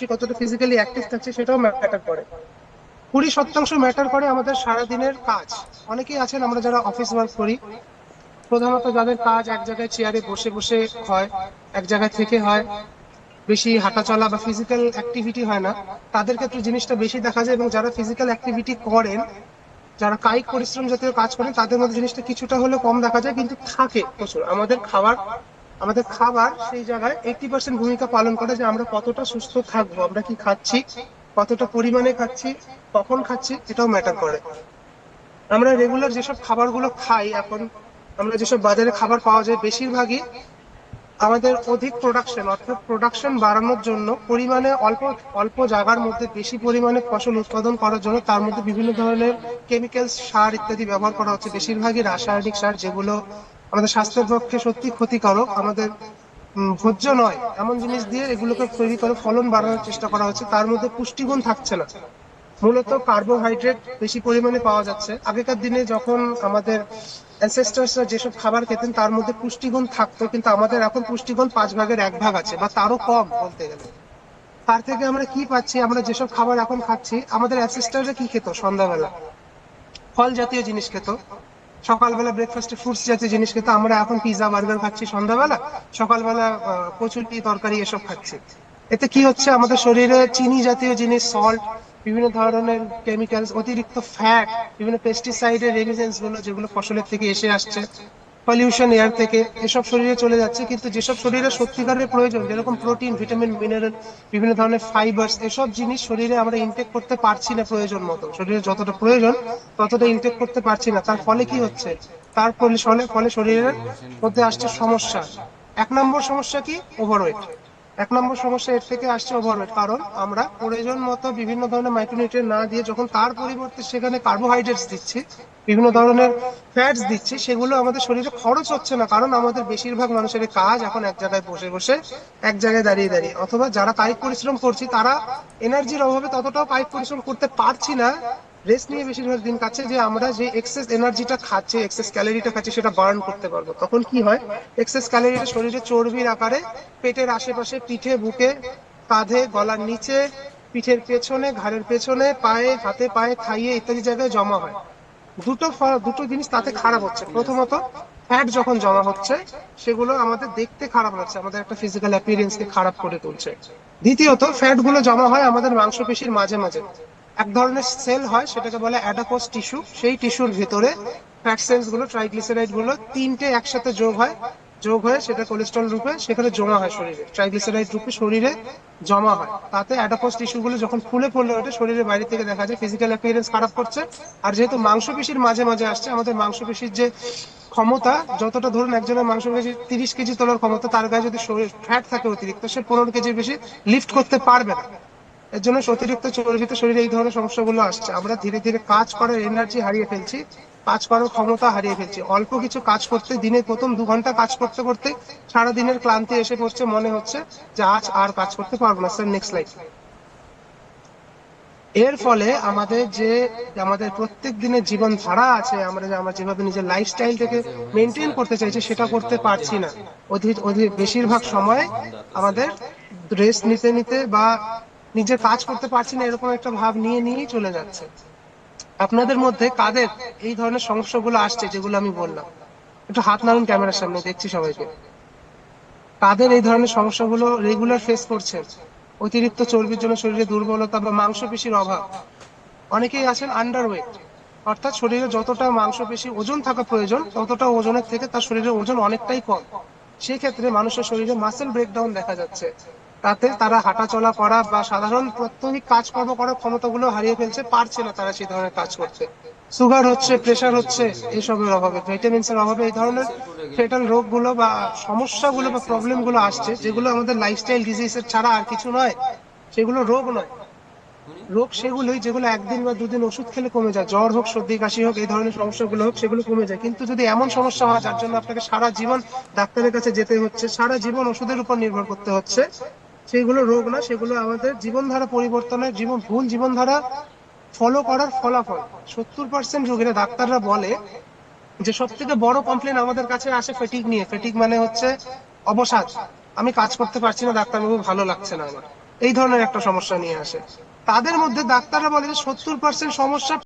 করছি কতটা physically active থাকছি সেটাও ম্যাটার করে। কুড়ি শতাংশ ম্যাটার করে আমাদের সারাদিনের কাজ। অনেকেই আছেন, আমরা যারা অফিস ওয়ার্ক করি, প্রধানত যাদের কাজ এক জায়গায় চেয়ারে বসে বসে হয়, এক জায়গায় থেকে হয়, বেশি হাঁটা চলা বা ফিজিক্যাল অ্যাক্টিভিটি হয় না, তাদের ক্ষেত্রে জিনিসটা বেশি দেখা যায় এবং যারা ফিজিক্যাল অ্যাক্টিভিটি করেন, যারা কায়িক পরিশ্রম জাতীয় কাজ করেন, তাদের মধ্যে জিনিসটা কিছুটা হলেও কম দেখা যায়, কিন্তু থাকে প্রচুর। আমাদের খাবার আমাদের খাবার সেই জায়গায় এইটি পার্সেন্ট ভূমিকা পালন করে যে আমরা কতটা সুস্থ থাকব, আমরা কি খাচ্ছি, কতটা পরিমাণে খাচ্ছি, কখন খাচ্ছি, এটাও ম্যাটার করে। আমরা রেগুলার যেসব খাবারগুলো খাই এখন, আমরা যেসব বাজারে খাবার পাওয়া যায়, বেশিরভাগই আমাদের অধিক প্রোডাকশন অর্থাৎ প্রোডাকশন বাড়ানোর জন্য পরিমাণে অল্প অল্প জায়গার মধ্যে বেশি পরিমাণে ফসল উৎপাদন করার জন্য তার মধ্যে বিভিন্ন ধরনের কেমিক্যাল সার ইত্যাদি ব্যবহার করা হচ্ছে। বেশিরভাগই রাসায়নিক সার যেগুলো আমাদের স্বাস্থ্যের পক্ষে সত্যি ক্ষতিকারক, আমাদের ভোজ্য নয় এমন জিনিস দিয়ে এগুলোকে তৈরি করে ফলন বাড়ানোর চেষ্টা করা হচ্ছে। তার মধ্যে পুষ্টিগুণ থাকছে না। মূলত কার্বোহাইড্রেট বেশি পরিমাণে পাওয়া যাচ্ছে। আগেকার দিনে যখন আমাদের অ্যানসেস্টার্সরা যেসব খাবার খেতেন, তার মধ্যে পুষ্টিগুণ থাকতো, কিন্তু আমাদের এখন পুষ্টিগুণ পাঁচ ভাগের এক ভাগ আছে, বা তারও কম বলতে গেলে। তার থেকে আমরা কি পাচ্ছি? আমরা যেসব খাবার এখন খাচ্ছি, আমাদের অ্যানসেস্টাররা কি খেত সন্ধ্যাবেলা? ফল জাতীয় জিনিস খেত। সকালবেলা ব্রেকফাস্টে ফ্রুটস জাতীয় জিনিস খেতে, আমরা এখন পিৎজা বার্গার খাচ্ছি, সন্ধ্যাবেলা। সকালবেলা কচুরি তরকারি এসব খাচ্ছি। এতে কি হচ্ছে? আমাদের শরীরে চিনি জাতীয় জিনিস সল্ট বিভিন্ন ধরনের কেমিক্যালস অতিরিক্ত ফ্যাট বিভিন্ন পেস্টিসাইডের রেমিজেন্সগুলো যেগুলো ফসলের থেকে এসে আসছে। পলিউশন এয়ার থেকে এসব শরীরে চলে যাচ্ছে, কিন্তু যেসব শরীরে সত্যিকারের প্রয়োজন, যেরকম প্রোটিন ভিটামিন মিনারেল বিভিন্ন ধরনের ফাইবার এসব জিনিস শরীরে আমরা ইনটেক করতে পারছি না প্রয়োজন মতো। শরীরে যতটা প্রয়োজন, ততটা ইনটেক করতে পারছি না। তার ফলে কি হচ্ছে? তার ফলে ফলে শরীরের মধ্যে আসছে সমস্যা। এক নম্বর সমস্যা কি? ওভারওয়েট এক নম্বর সমস্যা এর থেকে আসছে ওভারওয়েট কারণ আমরা প্রয়োজন মতো বিভিন্ন ধরনের মাইক্রোনিউট্রিয়েন্ট না দিয়ে যখন তার পরিবর্তে সেখানে কার্বোহাইড্রেটস দিচ্ছি, বিভিন্ন ধরনের ফ্যাটস দিচ্ছি, সেগুলো আমাদের শরীরে খরচ হচ্ছে না, কারণ আমাদের বেশিরভাগ মানুষের কাজ এখন এক জায়গায় বসে বসে, এক জায়গায় দাঁড়িয়ে দাঁড়িয়ে। অথবা যারা কায়িক পরিশ্রম করছি, তারা এনার্জির অভাবে ততটাও কায়িক পরিশ্রম করতে পারছি না রেস্ট নিয়ে বেশিরভাগ দিন কাটছে যে আমরা যে এক্সেস এনার্জিটা খাচ্ছি এক্সেস ক্যালোরিটা খাচ্ছি, সেটা বার্ন করতে পারব। তখন কি হয়? এক্সেস ক্যালোরিটা শরীরে চর্বির আকারে পেটের আশেপাশে পিঠে, বুকে, কাঁধে, গলার নিচে, পিঠের পেছনে, ঘাড়ের পেছনে, পায়ে, হাতে পায়ে, খাইয়ে ইত্যাদি জায়গায় জমা হয়। দুটো দুটো জিনিস তাতে খারাপ হচ্ছে। প্রথমত ফ্যাট যখন জমা হচ্ছে, সেগুলো আমাদের দেখতে খারাপ লাগছে, আমাদের একটা ফিজিক্যাল কে খারাপ করে তুলছে। দ্বিতীয়ত ফ্যাটগুলো জমা হয় আমাদের মাংসপেশির মাঝে মাঝে। এক ধরনের সেল হয়, সেটাকে বলে অ্যাডাপোস টিস্যু সেই টিস্যুর ভিতরে ফ্যাট সেলসগুলো ট্রাইগ্লিসারাইডগুলো তিনটে একসাথে যোগ হয়। যোগ হয়ে সেটা কোলেস্ট্রল রূপে সেখানে জমা হয় শরীরে। ট্রাইগ্লিসারাইড রূপে শরীরে জমা হয়। তাতে অ্যাডাপোস টিস্যু গুলো যখন ফুলে পড়লে ওঠে, শরীরের বাইরে থেকে দেখা যায় ফিজিক্যাল অ্যাপিয়ারেন্স খারাপ করছে। আর যেহেতু মাংসপেশির মাঝে মাঝে আসছে, আমাদের মাংসপেশির যে ক্ষমতা, যতটা ধরুন একজনের মাংসপেশি তিরিশ কেজি তোলার ক্ষমতা, তার গায়ে যদি শরীর ফ্যাট থাকে অতিরিক্ত, সে পনেরো কেজির বেশি লিফট করতে পারবে না। এর জন্য অতিরিক্ত চর্বিত শরীরে এই ধরনের সমস্যাগুলো আসছে। আমরা ধীরে ধীরে কাজ করার এনার্জি হারিয়ে ফেলছি, কাজ করার ক্ষমতা হারিয়ে ফেলছি। অল্প কিছু কাজ করতে দিনে প্রথম দু ঘণ্টা কাজ করতে করতে সারা দিনের ক্লান্তি এসে পড়ছে মনে হচ্ছে যে আজ আর কাজ করতে পারব না। স্যার নেক্সট লাইফ এর ফলে আমাদের যে, আমাদের প্রত্যেক দিনের জীবন ধারা আছে, আমরা যে, আমরা যেভাবে নিজের লাইফস্টাইলটাকে মেনটেন করতে চাইছি, সেটা করতে পারছি না। অধিক অধিক, বেশিরভাগ সময় আমাদের রেস্ট নিতে নিতে বা নিজের কাজ করতে পারছি না, এরকম একটা ভাব নিয়ে নিয়েই চলে যাচ্ছে। আপনাদের মধ্যে কাদের এই ধরনের সমস্যাগুলো আসছে যেগুলো আমি বললাম? একটু হাত নাড়ুন ক্যামেরার সামনে, দেখছি সবাইকে। কাদের এই ধরনের সমস্যাগুলো রেগুলার ফেস করছেন অতিরিক্ত চর্বির জন্য শরীরে দুর্বলতা বা মাংসপেশির অভাব। অনেকেই আছেন আন্ডারওয়েট অর্থাৎ শরীরে যতটা মাংসপেশি ওজন থাকা প্রয়োজন, ততটা ওজনের থেকে তার শরীরের ওজন অনেকটাই কম। সেই ক্ষেত্রে মানুষের শরীরে মাসেল ব্রেকডাউন দেখা যাচ্ছে। তাতে তারা হাঁটাচলা করা বা সাধারণ প্রাত্যহিক কাজকর্ম করার ক্ষমতাগুলো হারিয়ে ফেলছে, পারছে না তারা সেই ধরনের কাজ করতে। সুগার হচ্ছে প্রেশার হচ্ছে, এইসবের অভাবে ভিটামিনস এর অভাবে এই ধরনের ফেটাল রোগগুলো বা সমস্যাগুলো বা প্রবলেমগুলো আসছে, যেগুলো আমাদের লাইফস্টাইল ডিজিজের ছাড়া আর কিছু নয়, সেগুলো রোগ নয়। রোগ সেগুলোই যেগুলো একদিন বা দুদিন ওষুধ খেলে কমে যায়, জ্বর হোক, সর্দি, কাশি হোক, এই ধরনের সমস্যাগুলো হোক, সেগুলো কমে যায়। কিন্তু যদি এমন সমস্যা হয়, যার জন্য আপনাকে সারা জীবন ডাক্তারের কাছে যেতে হচ্ছে, সারা জীবন ওষুধের উপর নির্ভর করতে হচ্ছে সেগুলো রোগ না, সেগুলো আমাদের জীবনধারা পরিবর্তনের জীবন, ভুল জীবনধারা ফলো করার ফলাফল। সত্তর পার্সেন্ট রোগীরা ডাক্তাররা বলে যে সব থেকে বড় কমপ্লেন আমাদের কাছে আসে ফেটিক নিয়ে। ফেটিক মানে হচ্ছে অবসাদ। আমি কাজ করতে পারছি না ডাক্তার ডাক্তারবাবু, ভালো লাগছে না আমার। এই ধরনের একটা সমস্যা নিয়ে আসে। তাদের মধ্যে ডাক্তাররা বলে যে, সত্তর পার্সেন্ট সমস্যা